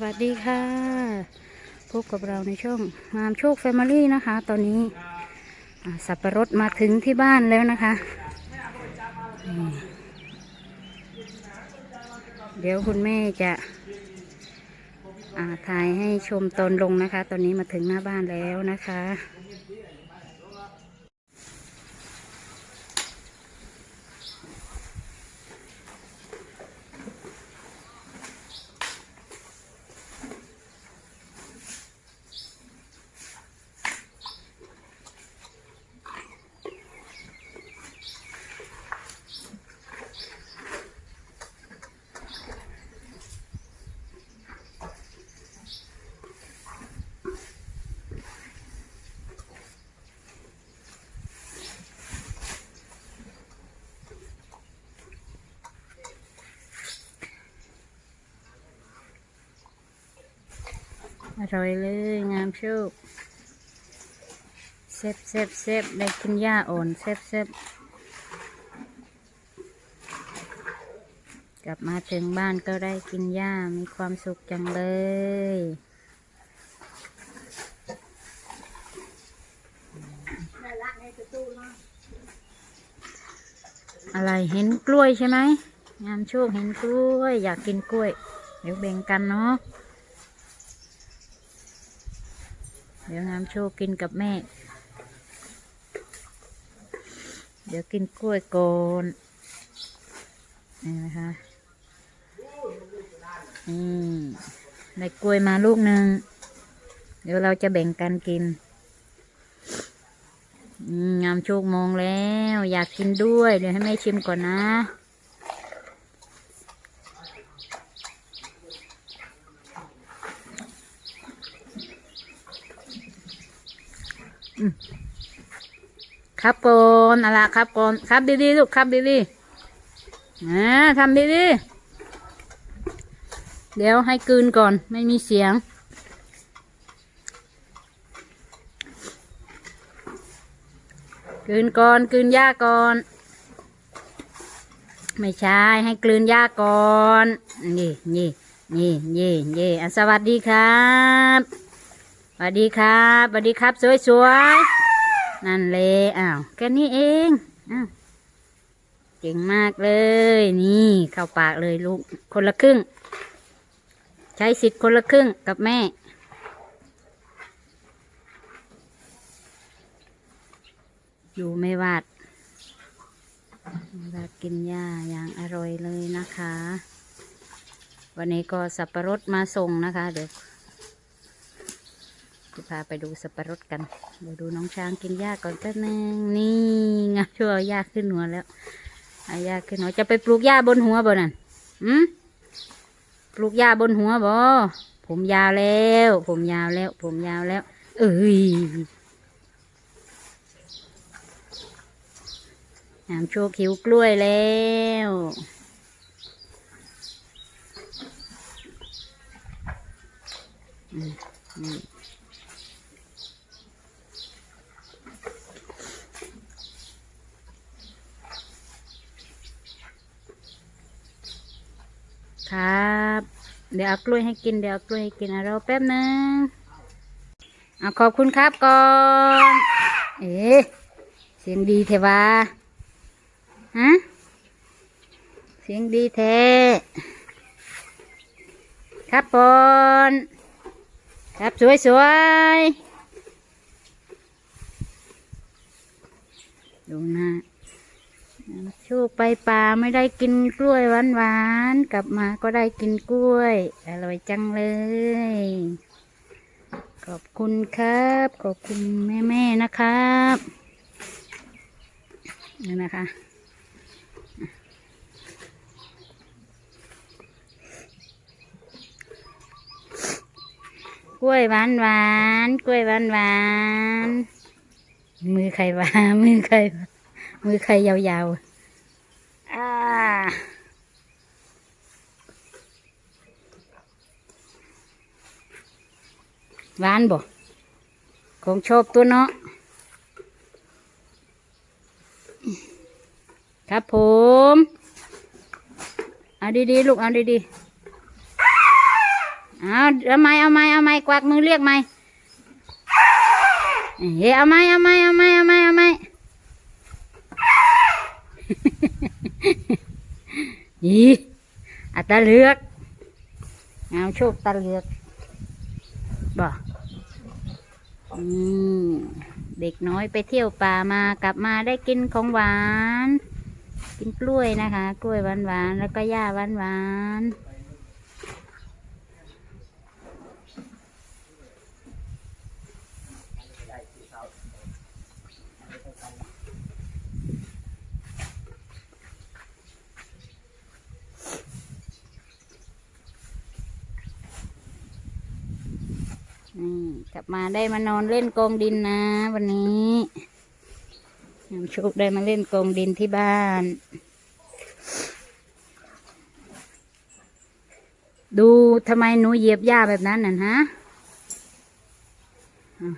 วัสดีค่ะ พบกับเราในช่องงามโชคแฟมิลี่นะคะ ตอนนี้สับปะรดมาถึงที่บ้านแล้วนะคะ เดี๋ยวคุณแม่จะถ่ายให้ชมตอนลงนะคะ ตอนนี้มาถึงหน้าบ้านแล้วนะคะ อร่อยเลย งามโชคเซฟเซฟเซฟได้กินหญ้าอ่อนเซฟเซฟกลับมาถึงบ้านก็ได้กินหญ้ามีความสุขจังเลยอะไรเห็นกล้วยใช่ไหมงามโชคเห็นกล้วย อยากกินกล้วย เดี๋ยวแบ่งกันเนาะ เดี๋ยวงามโชคกินกับแม่ เดี๋ยวกินกล้วยก่อนนี่นะคะอืมได้กล้วยมาลูกหนึ่งเดี๋ยวเราจะแบ่งกันกินงามโชคมองแล้ว อยากกินด้วย เดี๋ยวให้แม่ชิมก่อนนะ ครับก่อนอะไรครับก่อนครับดีๆลูกครับดีๆอ่าทำดีๆเดี๋ยวให้กลืนก่อนไม่มีเสียงกลืนก่อนกลืนหญ้าก่อน ไม่ใช่ให้กลืนหญ้าก่อน นี่นี่นี่นี่นี่สวัสดีครับ วัสดีครับสวัสดีครับ สวยๆนั่นเลยอ้าวแค่นี้เองอ้าวเก่งมากเลย นี่เข้าปากเลยลูกคนละครึ่ง ใช้สิทธิ์คนละครึ่งกับแม่ อยู่ไม่วาดไม่วาดกินหญ้าอย่างอร่อยเลยนะคะ วันนี้ก็สับปะรดมาส่งนะคะ เดี๋ยว จะพาไปดูสับปะรดกันเดี๋ยวดูน้องช้างกินหญ้าก่อนแป๊บนึงนี่งาชั่วเอาหญ้าขึ้นหัวแล้วเอาหญ้าขึ้นหัวจะไปปลูกหญ้าบนหัวบ่นั่นอืมปลูกหญ้าบนหัวบ่ผมยาวแล้ว ผมยาวแล้ว ผมยาวแล้ว เอ้ยน้ำโชว์คิ้วกล้วยแล้วอืมอืม ครับ เดี๋ยวเอากล้วยให้กินเดี๋ยวเอากล้วยให้กินอรอแป๊บนึงเอาขอบคุณครับก่อน เอ๊ะเสียงดีเทวาฮะเสียงดีแท้ครับปอนครับสวยสวยดูหน้า โชคไปป่าไม่ได้กินกล้วยหวานหวานๆกลับมาก็ได้กินกล้วย อร่อยจังเลย ขอบคุณครับ ขอบคุณแม่แม่ๆนะครับนี่นะคะกล้วยหวานหวานๆกล้วยหวานหวานๆมือใครวามือใครวา มือใครยาวๆ อ่า หวานบ่ของชอบตัวเนาะ ครับผม เอาดีๆ ลูก เอาดีๆ เอาเอาไม้เอาไม้เอาไม้กวักมือเรียกไม้เฮ้ยเอาไม้เอาไม้เอาไม้เอาไม้ อีอัตาเลือกเอาโชคตาเลือกบ่อืมเด็กน้อยไปเที่ยวป่ามากลับมาได้กินของหวาน กินกล้วยนะคะ กล้วยหวานหวานๆแล้วก็หญ้าหวานหวาน กลับมาได้มานอนเล่นกองดินนะ วันนี้น้ำชุกได้มาเล่นกองดินที่บ้าน ดูทำไมหนูเหยียบหญ้าแบบนั้นน่ะฮะ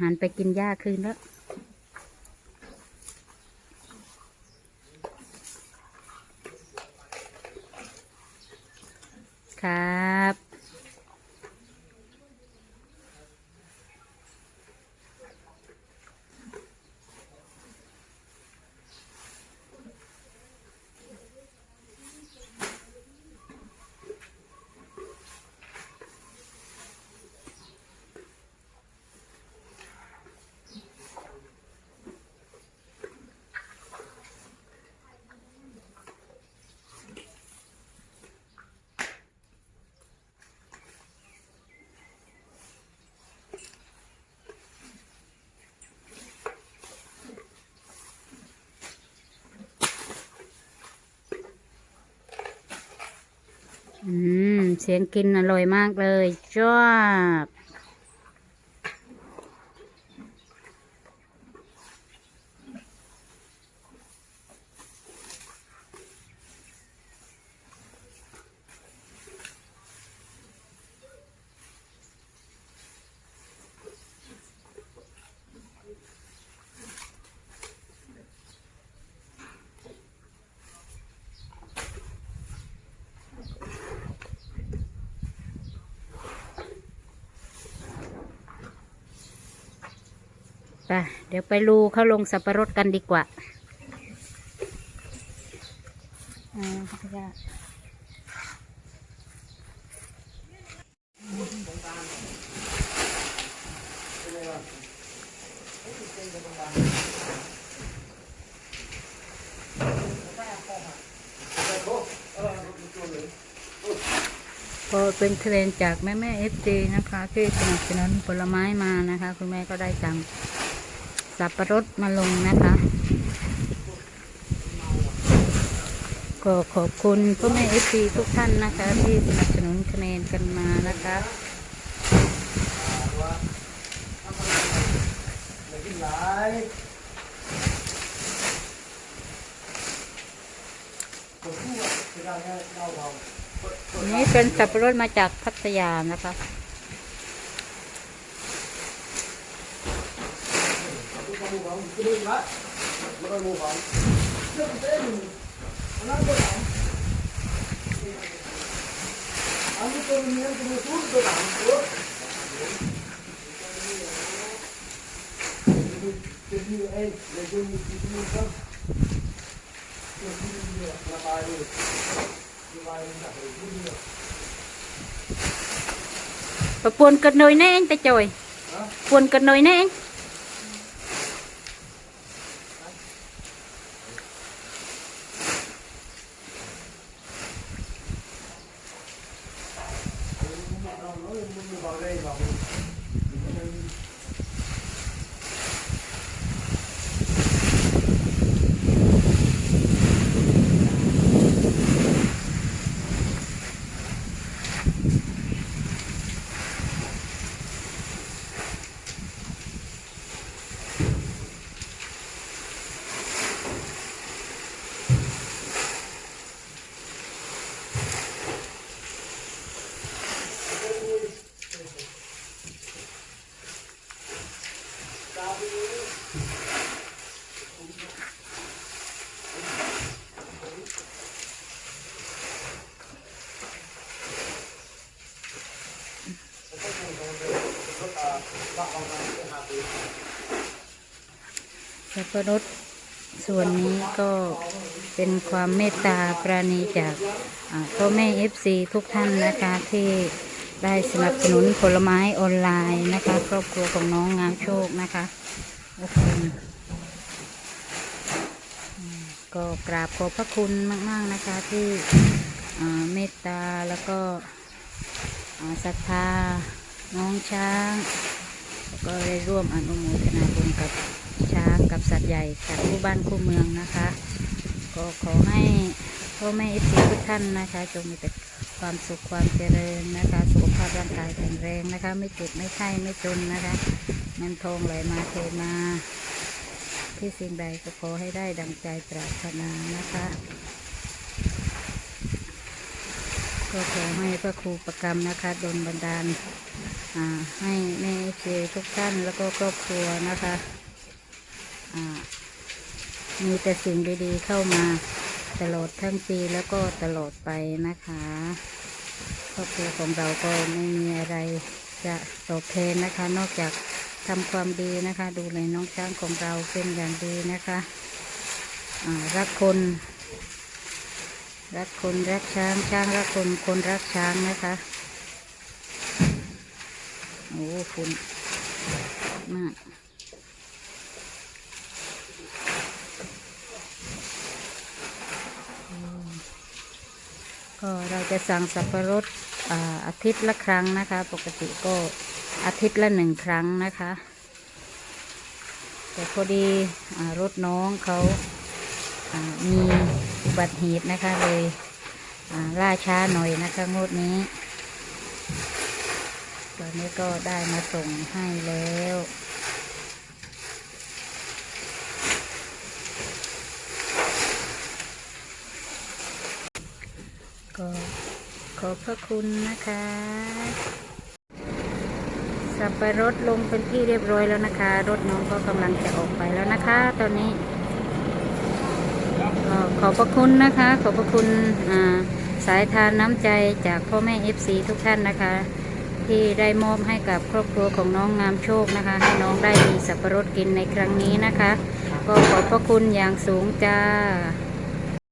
หันไปกินหญ้าคืนแล้ว ครับ อืม เสียงกินอร่อยมากเลยชอบ ไปเดี๋ยวไปรูเข้าลงสับปะรดกันดีกว่าก็เป็นเทรนจากแม่แม่เอฟซีนะคะที่สนับสนุนผลไม้มานะคะ คุณแม่ก็ได้สั่ง สับปะรดมาลงนะคะ ก็ขอบคุณพ่อแม่เอฟซีทุกท่านนะคะ ที่สนับสนุนคะแนนกันมานะคะนี่เป็นสับปะรดมาจากพัทยานะคะ mua cái đêm đó nó coi mua phòng nó cũng thế mình nó có phòng anh tôi mình ăn tôi xuống tôi làm xuống tôi như em là tôi như chị tôi không tôi như là bài rồi bài mình đặt rồi cũng được và buồn cật nồi nè anh ta trời buồn cật nồi nè anh. สับปะรดส่วนนี้ก็เป็นความเมตตาปราณีจากพ่อแม่เอฟซีทุกท่านนะคะที่ได้สนับสนุนผลไม้ออนไลน์นะคะ ครอบครัวของน้องงามโชคนะคะทุกคก็กราบขอบพระคุณมาก ๆ นะคะที่เมตตาแล้วก็ศรัทธาน้องช้าง แล้วก็ได้ร่วมอนุโมทนาบุญกับ ช้างกับสัตว์ใหญ่จากคู่บ้านคู่เมืองนะคะ ก็ขอให้พ่อแม่เอฟซีทุกท่านนะคะ จงมีแต่ความสุขความเจริญนะคะ สุขภาพร่างกายแข็งแรงนะคะ ไม่เจ็บไม่ไข้ไม่จนนะคะเงินทองไหลมาเทมาที่สิ่งใดก็ขอให้ได้ดังใจปรารถนานะคะก็ขอให้พระครูประกรรมนะคะดลบันดาลให้แม่เจทุกท่านแล้วก็ครอบครัวนะคะ มีแต่สิ่งดีๆเข้ามาตลอดทั้งปีแล้วก็ตลอดไปนะคะครอบครัวของเราก็ไม่มีอะไรจะตอบแทนนะคะ นอกจากทำความดีนะคะ ดูแลน้องช้างของเราเป็นอย่างดีนะคะรักคน รักคนรักช้างช้างรักคนคนรักช้างนะคะโอ้ฝุ่นมาก ก็เราจะสั่งสับปะรดอาอาทิตย์ละครั้งนะคะ ปกติก็อาทิตย์ละหนึ่งครั้งนะคะ แต่พอดีอรถน้องเขาามีอุบัติเหตุนะคะเลยล่าช้าหน่อยนะคะงวดนี้ ตอนนี้ก็ได้มาส่งให้แล้ว ก็ขอบพระคุณนะคะ สับปะรดลงเป็นที่เรียบร้อยแล้วนะคะ รถน้องก็กำลังจะออกไปแล้วนะคะ ตอนนี้ก็ขอบพระคุณนะคะ ขอบพระคุณสายทานน้ำใจจากพ่อแม่เอฟซีทุกท่านนะคะ ที่ได้มอบให้กับครอบครัวของน้องงามโชคนะคะ ให้น้องได้มีสับปะรดกินในครั้งนี้นะคะ ก็ขอบพระคุณอย่างสูงจ้า